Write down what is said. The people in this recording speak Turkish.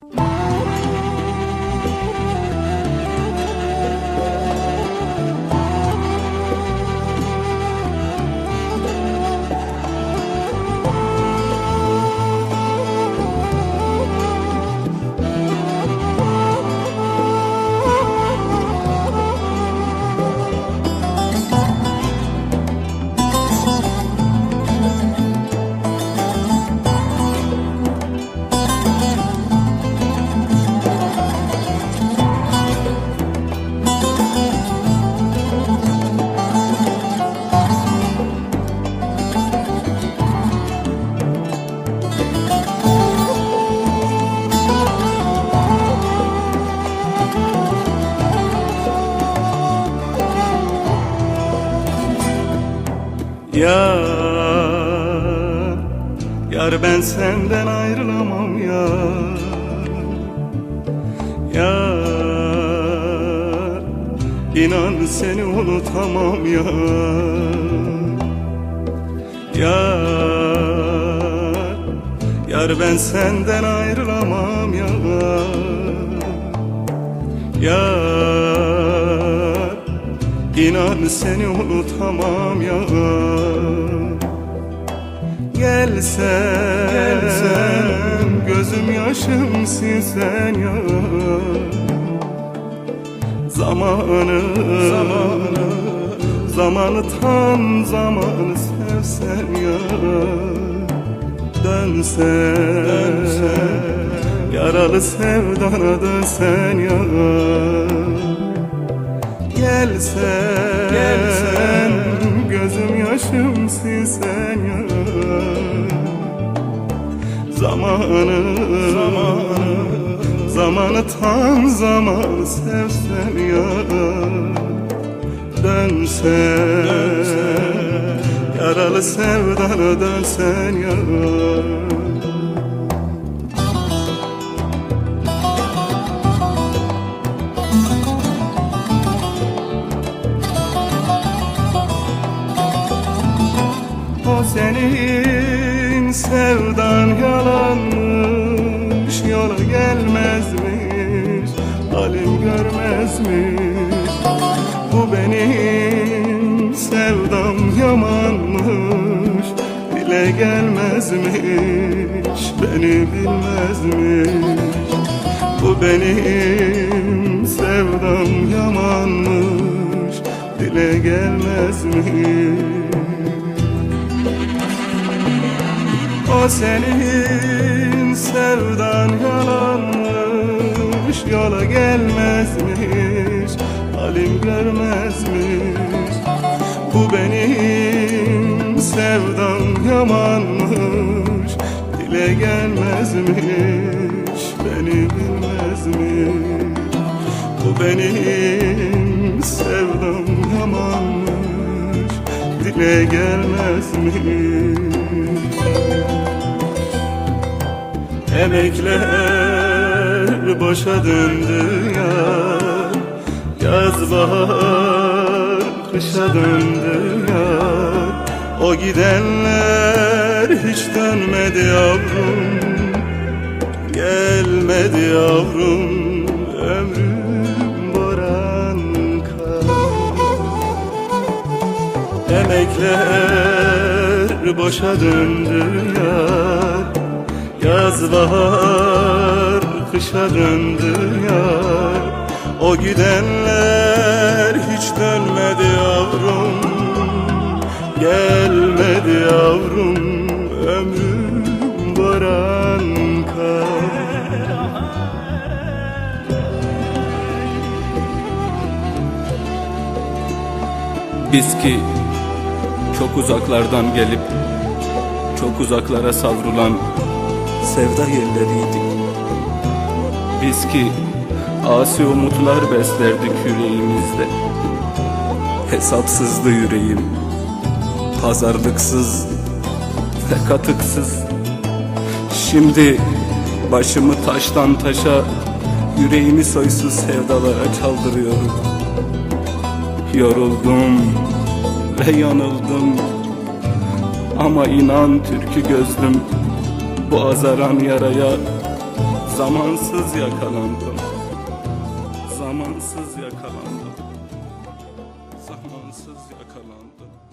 Bye. Yar, yar ben senden ayrılamam yar Yar, inan seni unutamam yar Yar, yar ben senden ayrılamam yar inan seni unutamam yar Gelsen, gelsen gözüm yaşımsın sen ya. Zamanı, zamanı, zamanı tam zamanı sevsen ya. Dönsen, dönsen yaralı sevdana dönsen ya Gelsen, gelsen. gözüm yaşımsın sen ya. Zamanı, zamanı, zamanı tam zamanı sevsen ya. Dönsen, dönsen yaralı sevdana dönsen ya senin sevdan yalanmış Yola gelmezmiş Halim görmezmiş. Bu benim sevdam yamanmış Dile gelmezmiş Beni bilmezmiş. Bu benim sevdam yamanmış Dile gelmezmiş Senin sevdan yalanmış Yola gelmezmiş Halim görmezmiş. Bu benim sevdam yamanmış Dile gelmezmiş Beni bilmezmiş. Bu benim sevdam yamanmış Dile gelmezmiş Emekler boşa döndü ya. Yaz bahar kışa döndü ya. O gidenler hiç dönmedi yavrum. Gelmedi yavrum ömrüm boran kar Emekler boşa döndü ya Yaz bahar kışa döndü ya O gidenler hiç dönmedi yavrum. Gelmedi yavrum ömrüm boran kar Biz ki çok uzaklardan gelip çok uzaklara savrulan sevda yerleriydik. Biz ki asi umutlar beslerdik yüreğimizde. Hesapsızdı yüreğim, pazarlıksız ve katıksız. Şimdi başımı taştan taşa, yüreğimi soysuz sevdalara çaldırıyorum. Yoruldum ve yanıldım Ama inan türkü gözlüm Bu azaran yaraya Zamansız yakalandım. Zamansız yakalandım. Zamansız yakalandım